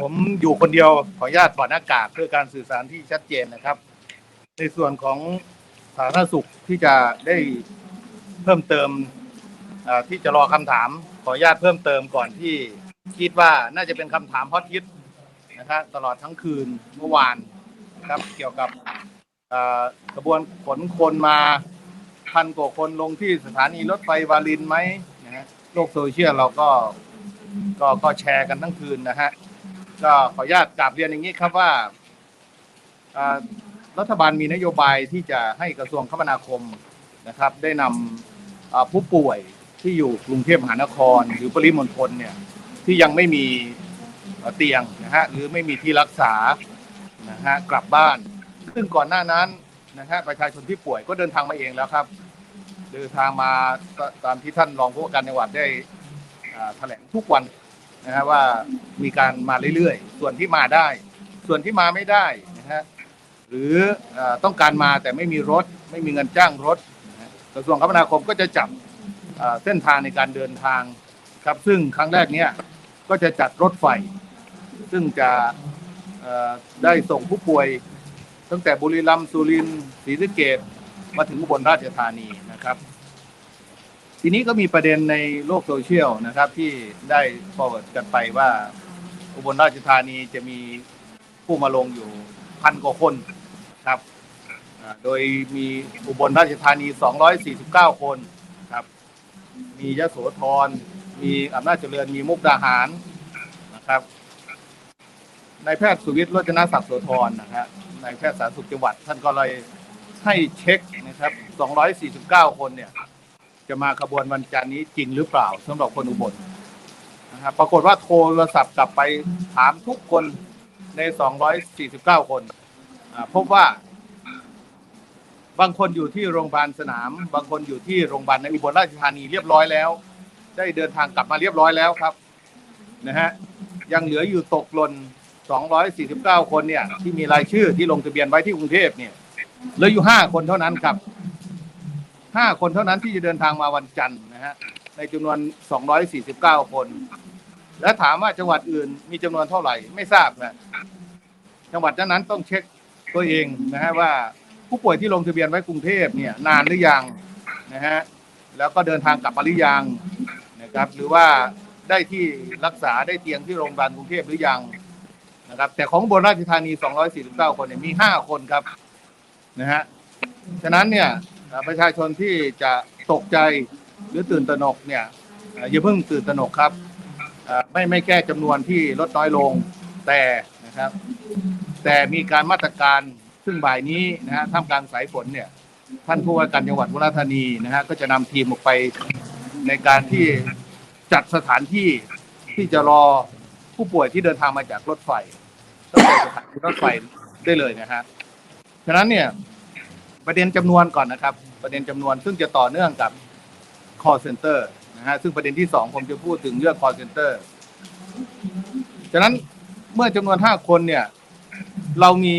ผมอยู่คนเดียวขออนุญาตถอดหน้ากากเพื่อการสื่อสารที่ชัดเจนนะครับ ในส่วนของสาธารณสุขที่จะได้เพิ่มเติมที่จะรอคำถาม ขออนุญาตเพิ่มเติมก่อนที่คิดว่าน่าจะเป็นคำถามฮอตฮิตนะครับตลอดทั้งคืนเมื่อวานนะครับเกี่ยวกับกระบวนขนคนมาพันกว่าคนลงที่สถานีรถไฟวารินไหมนะฮะโลกโซเชียลเราก็ก็ก็แชร์กันทั้งคืนนะฮะ ก็ขออนุญาตกราบเรียนอย่างนี้ครับว่ารัฐบาลมีนโยบายที่จะให้กระทรวงคมนาคมนะครับ ได้นำผู้ป่วยที่อยู่กรุงเทพมหานคร หรือปริมณฑลเนี่ยที่ยังไม่มีเตียงนะฮะหรือไม่มีที่รักษานะฮะกลับบ้าน ซึ่งก่อนหน้านั้นนะฮะประชาชนที่ป่วยก็เดินทางมาเองแล้วครับ เดินทางมาตามที่ท่านรองผู้ว่าการจังหวัดได้แถลงทุกวัน นะฮะว่ามีการมาเรื่อยๆ ส่วนที่มาได้ ส่วนที่มาไม่ได้นะฮะหรืออต้องการมาแต่ไม่มีรถ ไม่มีเงินจ้างรถกระทรวงคมนาคมก็จะจับเส้นทางในการเดินทางครับซึ่งครั้งแรกเนี้ยก็จะจัดรถไฟ ซึ่งจะได้ส่งผู้ป่วย ตั้งแต่บุรีรัมย์สุรินทร์ศรีสะเกดมาถึงอุบลราชธานีนะครับ ทีนี้ก็มีประเด็นในโลกโซเชียลนะครับที่ได้ forward กันไปว่า อุบลราชธานีจะมีผู้มาลงอยู่พันกว่าคนครับอ่าโดยมีอุบลราชธานี 249 คนครับ มียโสธร มีอำนาจเจริญ มีมุกดาหารนะครับ นายแพทย์สุวิทย์รจนศักดิ์โสธรนะครับนายแพทย์สาธารณสุขจังหวัด ท่านก็เลยให้เช็คนะครับ 249 คนเนี่ย จะมาขบวนวันจันทร์นี้จริงหรือเปล่าสำหรับคนอุบลนะครับปรากฏว่าโทรศัพท์กลับไปถามทุกคนใน 249 คนพบว่า บางคนอยู่ที่โรงพยาบาลสนาม บางคนอยู่ที่โรงพยาบาลในอุบลราชธานีเรียบร้อยแล้ว ได้เดินทางกลับมาเรียบร้อยแล้วครับนะฮะยังเหลืออยู่ตกหล่น 249 คนเนี่ย ที่มีรายชื่อที่ลงทะเบียนไว้ที่กรุงเทพเนี่ยเหลืออยู่ 5 คนเท่านั้นครับ ห้าคนเท่านั้นที่จะเดินทางมาวันจันทร์นะฮะในจำนวน 249 คน และถามว่าจังหวัดอื่นมีจำนวนเท่าไหร่ไม่ทราบนะจังหวัดนั้นต้องเช็คตัวเองนะฮะว่าผู้ป่วยที่ลงทะเบียนไว้กรุงเทพเนี่ยนานหรือยังนะฮะแล้วก็เดินทางกลับมาหรือยังนะครับหรือว่าได้ที่รักษาได้เตียงที่โรงพยาบาลกรุงเทพหรือยังนะครับแต่ของอุบนราชธานี 249 คนเนี่ยมี 5 คนครับนะฮะฉะนั้นเนี่ย ประชาชนที่จะตกใจหรือตื่นตระหนกเนี่ยอย่าเพิ่งตื่นตระหนกครับไม่ไม่แก้จำนวนที่ลดน้อยลงแต่นะครับ แต่มีการมาตรการซึ่งบ่ายนี้นะฮะท่ามกลางสายฝนเนี่ย ท่านผู้ว่าการจังหวัดอุบลราชธานีนะฮะก็จะนำทีมออกไปในการที่จัดสถานที่ที่จะรอผู้ป่วยที่เดินทางมาจากรถไฟต้องไปสถานีรถไฟได้เลยนะฮะฉะนั้นเนี่ย ประเด็นจำนวนก่อนนะครับ ประเด็นจำนวนซึ่งจะต่อเนื่องกับ call center นะฮะซึ่งประเด็นที่สองผมจะพูดถึงเรื่อง call center ฉะนั้นเมื่อจำนวนห้าคนเนี่ย เรามี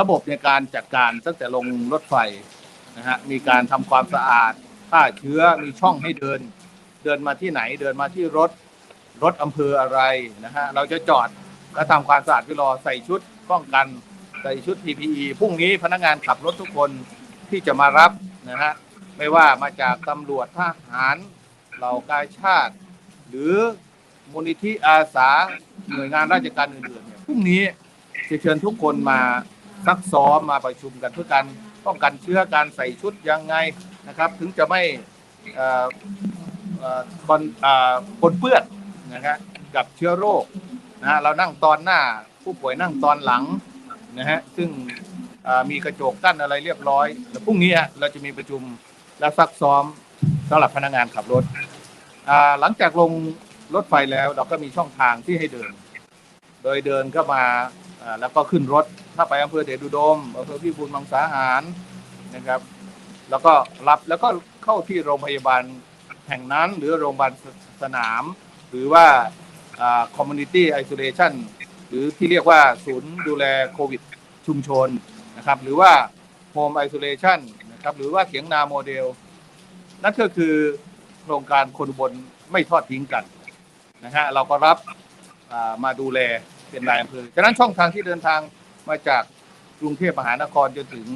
ระบบในการจัดการตั้งแต่ลงรถไฟนะฮะมีการทำความสะอาดฆ่าเชื้อมีช่องให้เดิน เดินมาที่ไหนเดินมาที่รถรถอำเภออะไรนะฮะเราจะจอดและทำความสะอาดวิรอใส่ชุดป้องกัน ใส่ชุด PPE พรุ่งนี้พนักงานขับรถทุกคนที่จะมารับนะฮะไม่ว่ามาจากตำรวจทหารเหล่ากายชาติ หรือมูลนิธิอาสาหน่วยงานราชการอื่นๆเนี่ยพรุ่งนี้จะเชิญทุกคนมาซักซ้อมมาประชุมกันเพื่อการป้องกันเชื้อการใส่ชุดยังไงนะครับ ถึงจะไม่เอ่อเอ่อปนเอ่อปนเปื้อนนะฮะกับเชื้อโรคนะฮะเรานั่งตอนหน้าผู้ป่วยนั่งตอนหลัง นะฮะซึ่งมีกระจกกั้นอะไรเรียบร้อยแล้วพรุ่งนี้เราจะมีประชุมและซักซ้อมสำหรับพนักงานขับรถ หลังจากลงรถไฟแล้วเราก็มีช่องทางที่ให้เดิน โดยเดินเข้ามาแล้วก็ขึ้นรถถ้าไปอำเภอเดชอุดมอำเภอพิบูลมังสาหารนะครับ แล้วก็รับแล้วก็เข้าที่โรงพยาบาลแห่งนั้น หรือโรงพยาบาลสนาม หรือว่าอ่า community isolation หรือที่เรียกว่าศูนย์ดูแลโควิดชุมชนนะครับ หรือว่า Home Isolation นะครับหรือว่าเถียงนาโมเดล นั่นก็คือโครงการคนบนไม่ทอดทิ้งกันนะฮะเราก็รับมาดูแลเป็นนายอำเภอฉะนั้นช่องทางที่เดินทางมาจากกรุงเทพมหานครจนถึง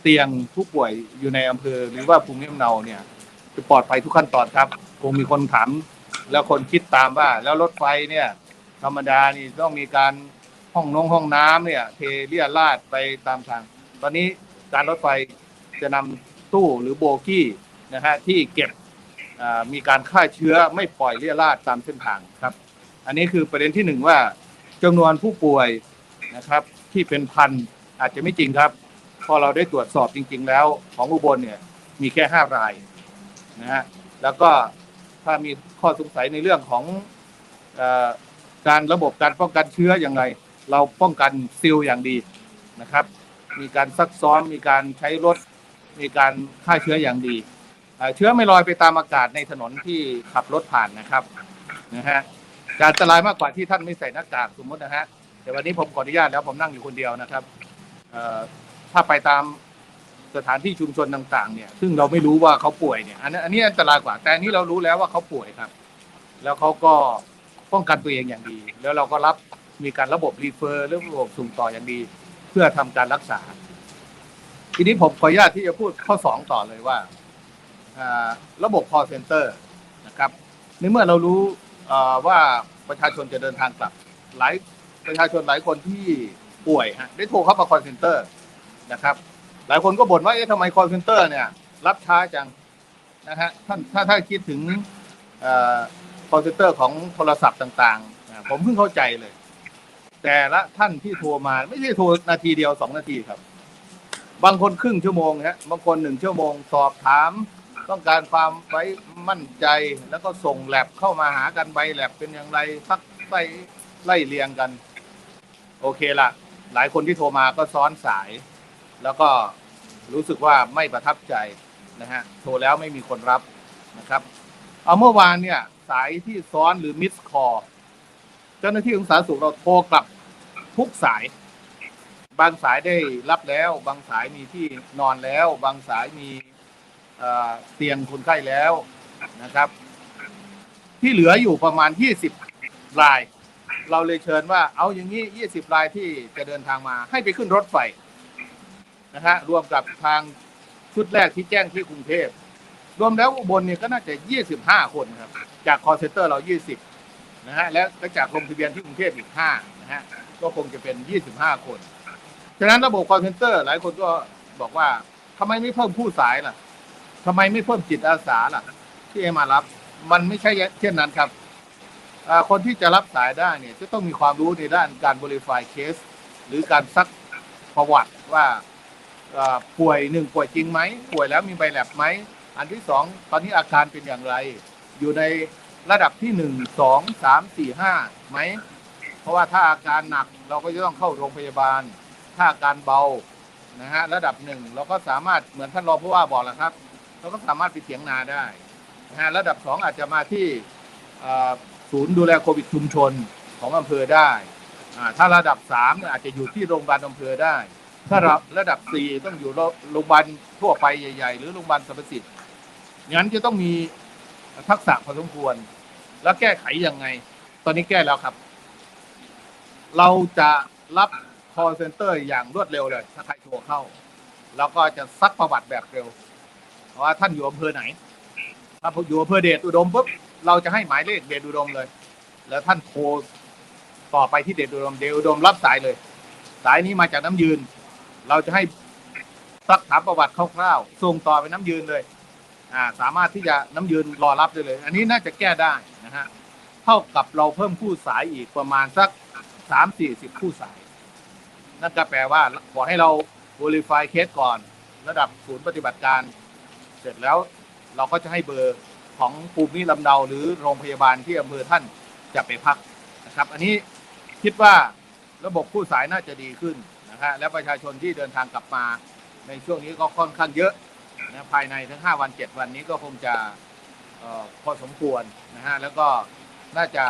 เตียงผู้ป่วยอยู่ในอำเภอ หรือว่าภูมิลำเนาเนี่ยจะปลอดภัยทุกขั้นตอนครับ คงมีคนถามแล้วคนคิดตามว่าแล้วรถไฟเนี่ย ธรรมดานี่ต้องมีการห้องนงห้องน้ำเนี่ย เทเลี่ยราดไปตามทาง ตอนนี้การรถไฟจะนำตู้หรือโบกี้นะฮะที่เก็บอ่ามีการฆ่าเชื้อไม่ปล่อยเลี่ยราดตามเส้นทางครับ อันนี้คือประเด็นที่หนึ่งว่าจำนวนผู้ป่วยนะครับ ที่เป็นพันอาจจะไม่จริงครับ พอเราได้ตรวจสอบจริง ๆ แล้วของอุบลเนี่ยมีแค่ห้ารายนะฮะแล้วก็ถ้ามีข้อสงสัยในเรื่องของเออ การระบบการป้องกันเชื้ออย่างไร เราป้องกันซิลอย่างดีนะครับ มีการซักซ้อม มีการใช้รถ มีการฆ่าเชื้ออย่างดี เชื้อไม่ลอยไปตามอากาศในถนนที่ขับรถผ่านนะครับนะฮะการอันตรายมากกว่าที่ท่านไม่ใส่หน้ากากสมมตินะฮะแต่วันนี้ผมขออนุญาตแล้วผมนั่งอยู่คนเดียวนะครับเอ่อถ้าไปตามสถานที่ชุมชนต่าง ๆ เนี่ย ซึ่งเราไม่รู้ว่าเขาป่วยเนี่ย อันนี้อันนี้อันตรายกว่า แต่อันนี้เรารู้แล้วว่าเขาป่วยครับ แล้วเขาก็ ป้องกันตัวเองอย่างดี แล้วเราก็รับมีการระบบรีเฟอร์หรือระบบส่งต่ออย่างดี เพื่อทำการรักษา ทีนี้ผมขออนุญาตที่จะพูดข้อสองต่อเลยว่า ระบบ call center นะครับในเมื่อเรารู้ว่าประชาชนจะเดินทางกลับหลายประชาชนหลายคนที่ป่วยฮะได้โทรเข้ามา call center นะครับ หลายคนก็บ่นว่าเอ๊ะทำไม call center เนี่ย รับช้าจังนะฮะท่านถ้าถ้าคิดถึง เอ่อ call center ของโทรศัพท์ต่างๆ ผมเพิ่งเข้าใจเลย แต่ละท่านที่โทรมาไม่ใช่โทรนาทีเดียวสองนาทีครับ บางคนครึ่งชั่วโมงฮะบางคนหนึ่งชั่วโมงสอบถาม ต้องการความไว้มั่นใจแล้วก็ส่งแลบเข้ามาหากันใบแลบเป็นอย่างไรซักไล่ไล่เรียงกัน โอเคละหลายคนที่โทรมาก็ซ้อนสาย แล้วก็รู้สึกว่าไม่ประทับใจนะฮะโทรแล้วไม่มีคนรับนะครับ เอาเมื่อวานเนี่ย สายที่ซ้อนหรือมิสคอเจ้าหน้าที่ของสาธารณสุขเราโทรกลับทุกสาย บางสายได้รับแล้ว บางสายมีที่นอนแล้ว บางสายมีเอ่อเตียงคนไข้แล้วนะครับ ที่เหลืออยู่ประมาณ 20 ราย เราเลยเชิญว่าเอาอย่างนี้ 20 รายที่จะเดินทางมาให้ไปขึ้นรถไฟนะฮะรวมกับทางชุดแรกที่แจ้งที่กรุงเทพ รวมแล้วอุบลเนี่ยก็น่าจะ 25 คนครับ จากคอเซ็นเตอร์เรา 20 นะฮะ แล้วก็จากลงทะเบียนที่กรุงเทพอีก 5 นะฮะ ก็คงจะเป็น 25 คน ฉะนั้นระบบคอเซ็นเตอร์หลายคนก็บอกว่าทำไมไม่เพิ่มผู้สายล่ะทำไมไม่เพิ่มจิตอาสาล่ะ ที่มารับ มันไม่ใช่เช่นนั้นครับ คนที่จะรับสายได้เนี่ยจะต้องมีความรู้ในด้านการบริไฟเคส หรือการซักประวัติว่าป่วยหนึ่งป่วยจริงไหม ป่วยแล้วมีใบแลบไหม อันที่สองตอนนี้อาการเป็นอย่างไร อยู่ในระดับที่หนึ่งสองสามสี่ห้าไหม เพราะว่าถ้าอาการหนักเราก็จะต้องเข้าโรงพยาบาล ถ้าอาการเบานะฮะระดับหนึ่งเราก็สามารถเหมือนท่านรองผู้ว่าบอกแล้วครับ เราก็สามารถไปเถียงนาได้นะฮะระดับสองอาจจะมาที่ศูนย์ดูแลโควิดชุมชนของอำเภอได้ ถ้าระดับสามอาจจะอยู่ที่โรงพยาบาลอำเภอได้ ถ้าระระดับสี่ต้องอยู่โรงพยาบาลทั่วไปใหญ่ ๆ หรือโรงพยาบาลสรรพสิทธิ์ งั้นจะต้องมีทักษะพอสมควร แล้วแก้ไขยังไง ตอนนี้แก้แล้วครับ เราจะรับ call center อย่างรวดเร็วเลย ถ้าใครโทรเข้า แล้วก็จะซักประวัติแบบเร็วเพราะว่าท่านอยู่อำเภอไหน ถ้าอยู่อำเภอเดชอุดมปุ๊บเราจะให้หมายเลขเดชอุดมเลย แล้วท่านโทรต่อไปที่เดชอุดมเดชอุดมรับสายเลย สายนี้มาจากน้ำยืน เราจะให้ซักถามประวัติคร่าวๆส่งต่อไปน้ำยืนเลย อ่าสามารถที่จะน้ำยืนรอรับได้เลย อันนี้น่าจะแก้ได้นะฮะเท่ากับเราเพิ่มผู้สายอีกประมาณสักสามสี่สิบผู้สาย นั่นก็แปลว่าขอให้เรา verify เคสก่อน ระดับศูนย์ปฏิบัติการ เสร็จแล้วเราก็จะให้เบอร์ของภูมิลำเนาหรือโรงพยาบาลที่อำเภอท่านจะไปพักนะครับ อันนี้คิดว่าระบบผู้สายน่าจะดีขึ้นนะฮะและประชาชนที่เดินทางกลับมาในช่วงนี้ก็ค่อนข้างเยอะ นะภายในทั้ง 5 วัน 7 วันนี้ก็คงจะเอ่อพอสมควรนะฮะแล้วก็น่าจะ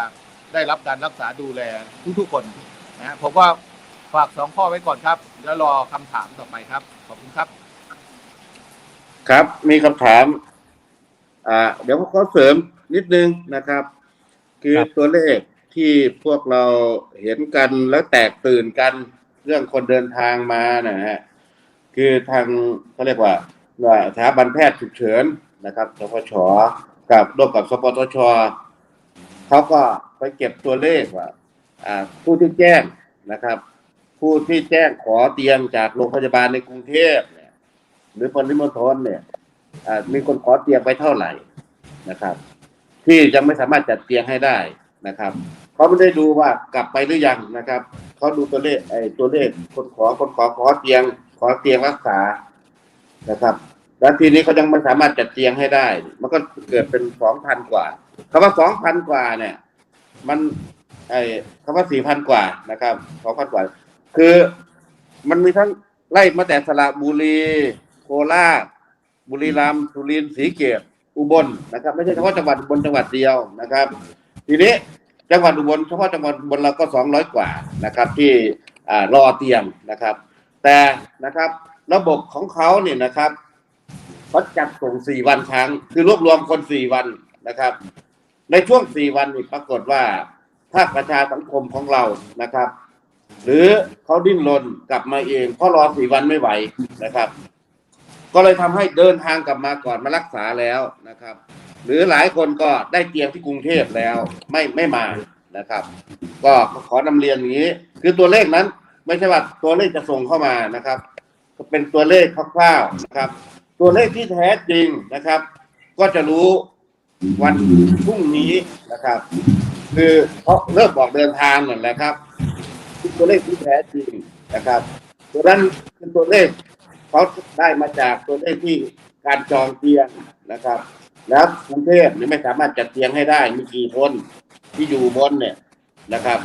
ได้รับการรักษาดูแลทุกๆคนนะฮะผมว่าฝากสองข้อไว้ก่อนครับ แล้วรอคำถามต่อไปครับ ขอบคุณครับ ครับมีคำถามอ่าเดี๋ยวผมขอเสริมนิดนึงนะครับ คือครับตัวเลขที่พวกเราเห็นกันแล้วแตกตื่นกันเรื่องคนเดินทางมานะฮะคือทางเขาเรียกว่าว่า สถาบันแพทย์ฉุกเฉินนะครับสพชกับร่วมกับสปตชเขาก็ไปเก็บตัวเลขว่าผู้ที่แจ้งนะครับ ผู้ที่แจ้งขอเตียงจากโรงพยาบาลในกรุงเทพเนี่ย หรือปริมณฑลเนี่ยมีคนขอเตียงไปเท่าไหร่นะครับ ที่ยังไม่สามารถจัดเตียงให้ได้นะครับเขาไม่ได้ดูว่ากลับไปหรือยังนะครับเขาดูตัวเลขไอ้ตัวเลขคนขอคนขอขอเตียง ขอเตียงรักษา นะครับแล้วทีนี้เขายังไม่สามารถจัดเตียงให้ได้ มันก็เกิดเป็นสองพันกว่าคำว่าสองพันกว่าเนี่ย มันไอ้คำว่าสี่พันกว่านะครับสองพันกว่า คือมันมีทั้งไล่มาแต่สระบุรี โคราชบุรีรัมย์สุรินทร์ศรีเกตอุบลนะครับ ไม่ใช่เฉพาะจังหวัดอุบลจังหวัดเดียวนะครับ ทีนี้จังหวัดอุบลเฉพาะจังหวัดอุบลเราก็สองร้อยกว่านะครับ ที่อ่ารอเตียงนะครับ แต่นะครับ ระบบของเขาเนี่ยนะครับเขาจัดส่งสี่วันครั้ง คือรวบรวมคนสี่วันนะครับ ในช่วงสี่วันนี่ปรากฏว่าภาคประชาสังคมของเรานะครับ หรือเขาดิ้นรนกลับมาเองเพราะรอสี่วันไม่ไหวนะครับ ก็เลยทำให้เดินทางกลับมาก่อนมารักษาแล้วนะครับ หรือหลายคนก็ได้เตียงที่กรุงเทพแล้วไม่ไม่มานะครับ ก็ขอนำเรียนอย่างนี้ คือตัวเลขนั้น ไม่ใช่ว่าตัวเลขจะส่งเข้ามานะครับ ก็เป็นตัวเลขคร่าวๆนะครับ ตัวเลขที่แท้จริงนะครับ ก็จะรู้วันพรุ่งนี้นะครับ คือเขาเริ่มบอกเดินทางนั่นแหละครับตัวเลขที่แท้จริงนะครับตัวนั้นคือตัวเลขเขาได้มาจากตัวเลขที่การจองเตียงนะครับ แล้วกรุงเทพเนี่ยไม่สามารถจัดเตียงให้ได้มีกี่คนที่อยู่บนเนี่ยนะครับ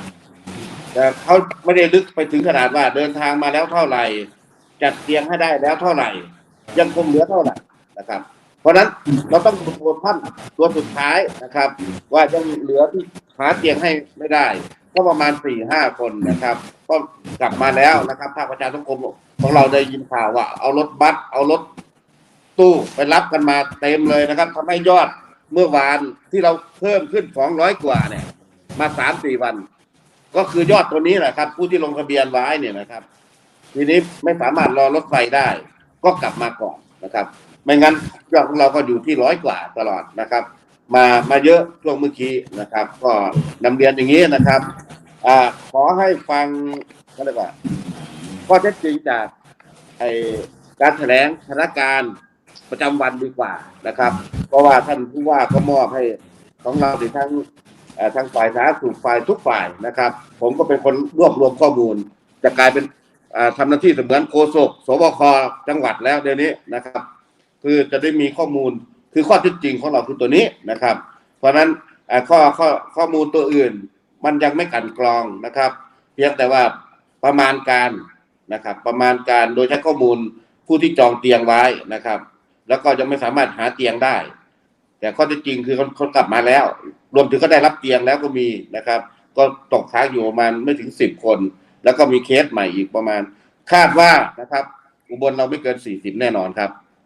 แต่เขาไม่ได้ลึกไปถึงขนาดว่าเดินทางมาแล้วเท่าไหร่ จัดเตียงให้ได้แล้วเท่าไหร่ ยังคงเหลือเท่าไหร่นะครับ เพราะนั้นเราต้องดูตัวท่านตัวสุดท้ายนะครับ ว่ายังเหลือที่หาเตียงให้ไม่ได้ก็ประมาณสี่ห้าคนนะครับ ก็กลับมาแล้วนะครับภาคประชาสังคมของเราได้ยินข่าวว่า เอารถบัสเอารถตู้ไปรับกันมาเต็มเลยนะครับทำให้ยอดเมื่อวานที่เราเพิ่มขึ้นสองร้อยกว่าเนี่ย มาสามสี่วัน ก็คือยอดตัวนี้แหละครับ ผู้ที่ลงทะเบียนไว้เนี่ยนะครับ ทีนี้ไม่สามารถรอรถไฟได้ ก็กลับมาก่อนนะครับ ไม่งั้นยอดของเราก็อยู่ที่ร้อยกว่าตลอดนะครับ มามาเยอะช่วงเมื่อกี้นะครับ ก็นำเรียนอย่างนี้นะครับอ่าขอให้ฟังก็เรียว่าข้อเท็จจริงจากไอการแถลงสถานการณ์ประจำวันดีกว่านะครับ เพราะว่าท่านผู้ว่าก็มอบให้ของเราในทั้งทั้งฝ่ายสาธารณสุขฝ่ายทุกฝ่ายนะครับ ผมก็เป็นคนรวบรวมข้อมูล จะกลายเป็น อ่าทำหน้าที่เสมือนโฆษกสบคจังหวัดแล้วเดี๋ยวนี้นะครับ คือจะได้มีข้อมูลคือข้อเท็จจริงของเราคือตัวนี้นะครับ เพราะฉะนั้นข้อข้อข้อมูลตัวอื่น มันยังไม่กันกรองนะครับ เพียงแต่ว่าประมาณการนะครับ ประมาณการโดยใช้ข้อมูลผู้ที่จองเตียงไว้นะครับ แล้วก็ยังไม่สามารถหาเตียงได้ แต่ข้อเท็จจริงคือเขาเขากลับมาแล้ว รวมถึงก็ได้รับเตียงแล้วก็มีนะครับ ก็ตกค้างอยู่ประมาณไม่ถึงสิบคน แล้วก็มีเคสใหม่อีกประมาณ คาดว่านะครับ อุบลเราไม่เกินสี่สิบแน่นอนครับ